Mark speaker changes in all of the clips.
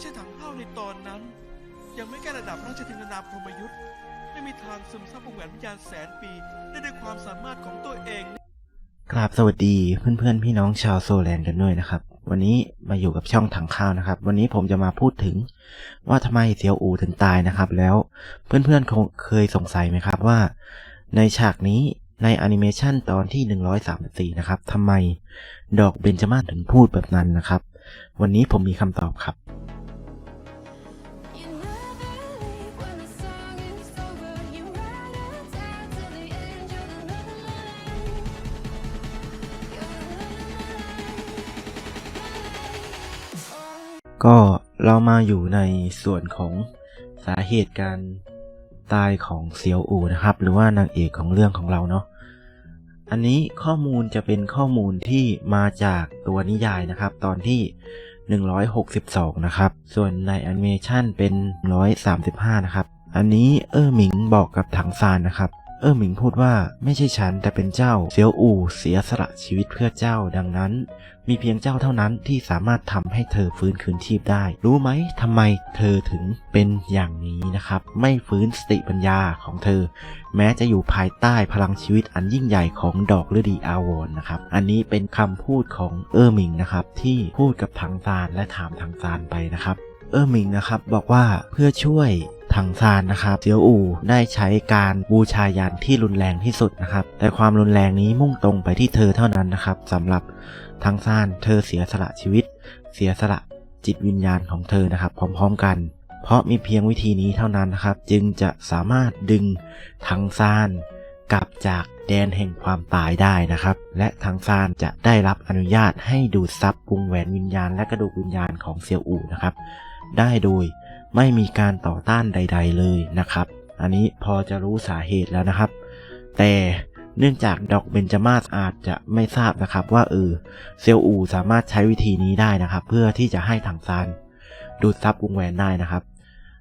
Speaker 1: ไม่ใช่ถังเท่าในตอนนั้น ยังไม่ใกล้ระดับราชธินนาพรหมยุทธ์ไม่มีทางซึมซับวงแหวนวิญญาณแสนปีได้ด้วยความสามารถของตัวเอง
Speaker 2: กราบสวัสดีเพื่อนๆพี่น้องชาวโซแลนกันด้วยนะครับ วันนี้มาอยู่กับช่องถังข้าวนะครับ วันนี้ผมจะมาพูดถึงว่าทำไมเซียวอูถึงตายนะครับ แล้วเพื่อนๆคงเคยสงสัยไหมครับว่า ในฉากนี้ในแอนิเมชันตอนที่ 134 นะครับทำไมดอกเบญจมาศถึงพูดแบบนั้นนะครับ วันนี้ผมมีคำตอบครับ ก็เรามาอยู่ในส่วนของสาเหตุการตายของเซียวอูนะครับ หรือว่านางเอกของเรื่องของเราเนาะอันนี้ข้อมูลจะเป็นข้อมูลที่มาจากตัวนิยายนะครับ ตอนที่ 162 นะครับ ส่วนในแอนิเมชันเป็น 135 นะครับ อันนี้เออหมิงบอกกับถังซานนะครับ เออหมิงพูดว่าไม่ใช่ฉันแต่เป็นเจ้าเซียวอูเสียสละชีวิตเพื่อเจ้าดังนั้น มีเพียงเจ้าเท่านั้นที่สามารถทำให้เธอฟื้นคืนชีพได้ รู้ไหมทำไมเธอถึงเป็นอย่างนี้นะครับ ไม่ฟื้นสติปัญญาของเธอ แม้จะอยู่ภายใต้พลังชีวิตอันยิ่งใหญ่ของดอกฤดีอาวรณ์นะครับ อันนี้เป็นคำพูดของเออร์มิงนะครับที่พูดกับทางซานและถามทางซานไปนะครับ เออร์มิงนะครับบอกว่าเพื่อช่วย ทางซานนะครับเซียวอู่ได้ใช้การบูชายันที่รุนแรงที่สุดนะครับ แต่ความรุนแรงนี้มุ่งตรงไปที่เธอเท่านั้นนะครับสำหรับทางซานเธอเสียสละชีวิต เสียสละจิตวิญญาณของเธอนะครับ พร้อมๆกัน เพราะมีเพียงวิธีนี้เท่านั้นนะครับ จึงจะสามารถดึงทางซานกลับจากแดนแห่งความตายได้นะครับ และทางซานจะได้รับอนุญาตให้ดูดซับวงแหวนวิญญาณและกระดูกวิญญาณของเซียวอู่นะครับ ได้โดย ไม่มีการต่อต้านใด ๆ เลยนะครับ อันนี้พอจะรู้สาเหตุแล้วนะครับ แต่เนื่องจากดอกเบญจมาศอาจจะไม่ทราบนะครับว่าเออเซลอูสามารถใช้วิธีนี้ได้นะครับ เพื่อที่จะให้ถังซานดูดซับวงแหวนได้นะครับ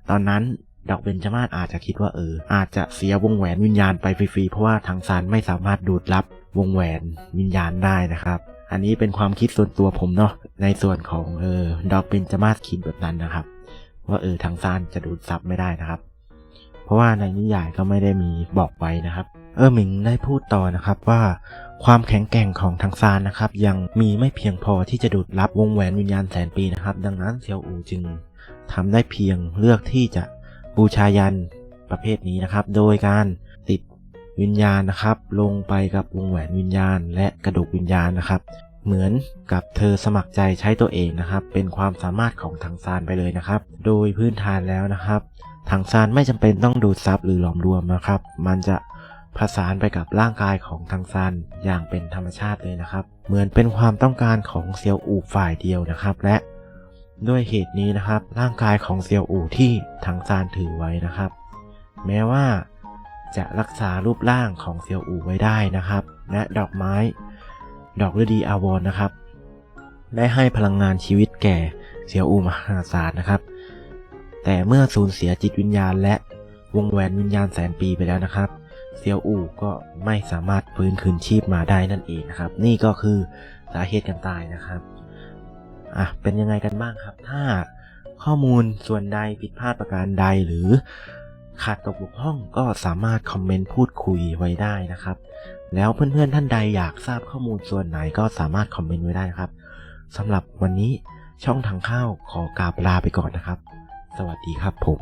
Speaker 2: ตอนนั้นดอกเบญจมาศอาจจะคิดว่าเออ อาจจะเสียวงแหวนวิญญาณไปฟรีๆเพราะว่าถังซานไม่สามารถดูดรับวงแหวนวิญญาณได้นะครับ อันนี้เป็นความคิดส่วนตัวผมเนาะในส่วนของเออดอกเบญจมาศคิดแบบนั้นนะครับ ว่าเออทางซานจะดูดซับไม่ได้นะครับ เพราะว่าในนิยายก็ไม่ได้มีบอกไว้นะครับ เออหมิงได้พูดต่อนะครับว่าความแข็งแกร่งของทางซานนะครับยังมีไม่เพียงพอที่จะดูดรับวงแหวนวิญญาณแสนปีนะครับ ดังนั้นเซียวอูจึงทำได้เพียงเลือกที่จะบูชายันประเภทนี้นะครับ โดยการติดวิญญาณนะครับ ลงไปกับวงแหวนวิญญาณ และกระดูกวิญญาณนะครับ เหมือนกับเธอสมัครใจใช้ตัวเองนะครับ เป็นความสามารถของทางซานไปเลยนะครับ โดยพื้นฐานแล้วนะครับทางซานไม่จำเป็นต้องดูดซับหรือหลอมรวมนะครับ มันจะผสานไปกับร่างกายของทางซานอย่างเป็นธรรมชาติเลยนะครับ เหมือนเป็นความต้องการของเซียวอู่ฝ่ายเดียวนะครับ และด้วยเหตุนี้นะครับ ร่างกายของเซียวอู่ที่ทางซานถือไว้นะครับ แม้ว่าจะรักษารูปร่างของเซียวอู่ไว้ได้นะครับ และดอกไม้ ดอกฤดีอาวรณ์นะครับ ได้ให้พลังงานชีวิตแก่เซียวอูมหาศาลนะครับ แต่เมื่อสูญเสียจิตวิญญาณและวงแหวนวิญญาณแสนปีไปแล้วนะครับ เซียวอูก็ไม่สามารถฟื้นคืนชีพมาได้นั่นเองนะครับ นี่ก็คือสาเหตุการตายนะครับอะเป็นยังไงกันบ้างครับ ถ้าข้อมูลส่วนใดผิดพลาดประการใดหรือ ขาดตกบกพร่องก็สามารถคอมเมนต์พูดคุยไว้ได้นะครับ แล้วเพื่อนๆท่านใดอยากทราบข้อมูลส่วนไหนก็สามารถคอมเมนต์ไว้ได้ครับสำหรับวันนี้ช่องทางข้าวขอกราบลาไปก่อนนะครับ สวัสดีครับผม